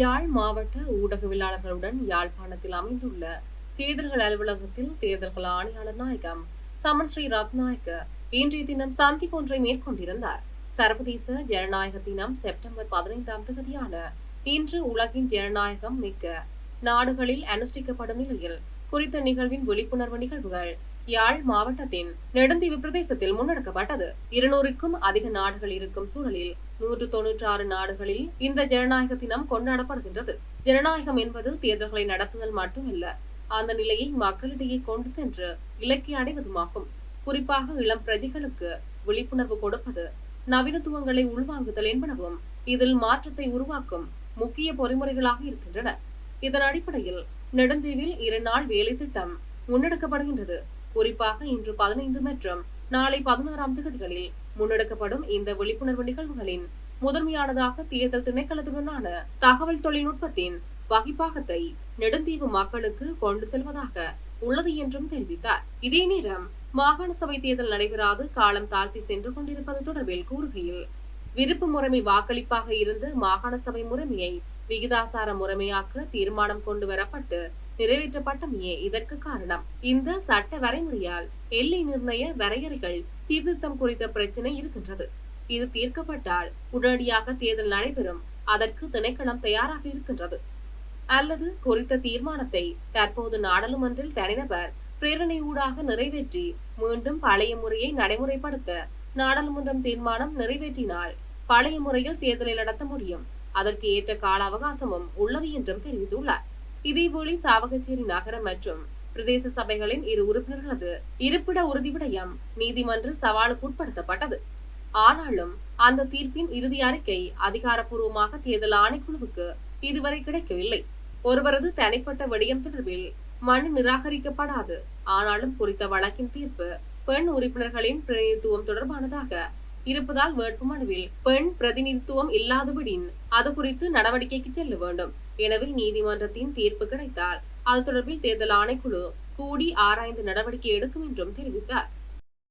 யாழ் மாவட்ட ஊடகவியலாளர்களுடன் யாழ்ப்பாணத்தில் அமைந்துள்ள தேர்தல்கள் அலுவலகத்தில் தேர்தல்கள் ஆணையாளர் நாயகம் சமன் ஸ்ரீ ரத்நாயக்க இன்றைய தினம் சந்திப்பு ஒன்றை மேற்கொண்டிருந்தார். சர்வதேச ஜனநாயக தினம் செப்டம்பர் பதினைந்தாம் தேதியான இன்று உலகின் ஜனநாயகம் மிக்க நாடுகளில் அனுஷ்டிக்கப்படும் நிலையில் குறித்த நிகழ்வின் விழிப்புணர்வு நிகழ்வுகள் யாழ் மாவட்டத்தின் நெடுந்தீவு பிரதேசத்தில் முன்னெடுக்கப்பட்டது. இருநூறுக்கும் அதிக நாடுகள் இருக்கும் சூழலில் நூற்று தொன்னூற்றி ஆறு நாடுகளில் இந்த ஜனநாயக தினம் கொண்டாடப்படுகின்றது. ஜனநாயகம் என்பது தேர்தல்களை நடத்துதல் மட்டுமல்ல அந்த நிலையை மக்களிடையே கொண்டு சென்று இலக்கிய அடைவதுமாகும். குறிப்பாக இளம் பிரஜைகளுக்கு விழிப்புணர்வு கொடுப்பது நவீனத்துவங்களை உள்வாங்குதல் என்பனவும் இதில் மாற்றத்தை உருவாக்கும் முக்கிய பொறிமுறைகளாக இருக்கின்றன. இதன் அடிப்படையில் நெடுந்தீவில் இரு நாள் வேலை திட்டம் முன்னெடுக்கப்படுகின்றது. குறிப்பாக இன்று பதினைந்து மற்றும் நாளை பதினாறாம் தேதிகளில் முன்னெடுக்கப்படும் இந்த விழிப்புணர்வு நிகழ்வுகளின் முதன்மையானதாக தேர்தல் திணைக்களத்துடனான தகவல் தொழில்நுட்பத்தின் வகிப்பாகத்தை நெடுந்தீவு மக்களுக்கு கொண்டு செல்வதாக உள்ளது என்றும் தெரிவித்தார். இதே நேரம் மாகாண சபை தேர்தல் நடைபெறாது காலம் தாழ்த்தி சென்று கொண்டிருப்பது தொடர்பில் கூறுகையில் விருப்பு முறைமை வாக்களிப்பாக இருந்து மாகாண சபை முறைமையை விகிதாசார முறைமையாக்க தீர்மானம் கொண்டு வரப்பட்டு நிறைவேற்றப்பட்டமையே இதற்கு காரணம் இந்த சட்ட வரைமுறையால் எல்லை நிர்ணய வரையறைகள் சீர்திருத்தம் குறித்த பிரச்சனை இருக்கின்றது. இது தீர்க்கப்பட்டால் உடனடியாக தேர்தல் நடைபெறும். அதற்கு திணைக்களம் தயாராக இருக்கின்றது. அல்லது குறித்த தீர்மானத்தை தற்போது நாடாளுமன்றில் தனிநபர் பிரேரணையூடாக நிறைவேற்றி மீண்டும் பழைய முறையை நடைமுறைப்படுத்த நாடாளுமன்றம் தீர்மானம் நிறைவேற்றினால் பழைய முறையில் தேர்தலை நடத்த முடியும். அதற்கு ஏற்ற கால அவகாசமும் உள்ளது என்றும் தெரிவித்துள்ளார். இதேபோல சாவகச்சேரி நகர மற்றும் பிரதேச சபைகளின் இரு உறுப்பினர்களது இருப்பிட உறுதி விடயம் நீதிமன்றில் சவாலுக்கு உட்படுத்தப்பட்டது. ஆனாலும் அந்த தீர்ப்பின் இறுதி அறிக்கை அதிகாரப்பூர்வமாக தேர்தல் ஆணைக்குழுவுக்கு இதுவரை கிடைக்கவில்லை. ஒருவரது தனிப்பட்ட விடயம் தொடர்பில் மனு நிராகரிக்கப்படாது. ஆனாலும் குறித்த வழக்கின் தீர்ப்பு பெண் உறுப்பினர்களின் பிரதிநிதித்துவம் தொடர்பானதாக இருப்பதால் வேட்புமனுவில் பெண் பிரதிநிதித்துவம் இல்லாதபடின் அது குறித்து நடவடிக்கைக்கு செல்ல வேண்டும். எனவே நீதிமன்றத்தின் தீர்ப்பு கிடைத்தால் அது தொடர்பில் தேர்தல் ஆணைக்குழு கூடி ஆராய்ந்து நடவடிக்கை எடுக்கும் என்றும் தெரிவித்தார்.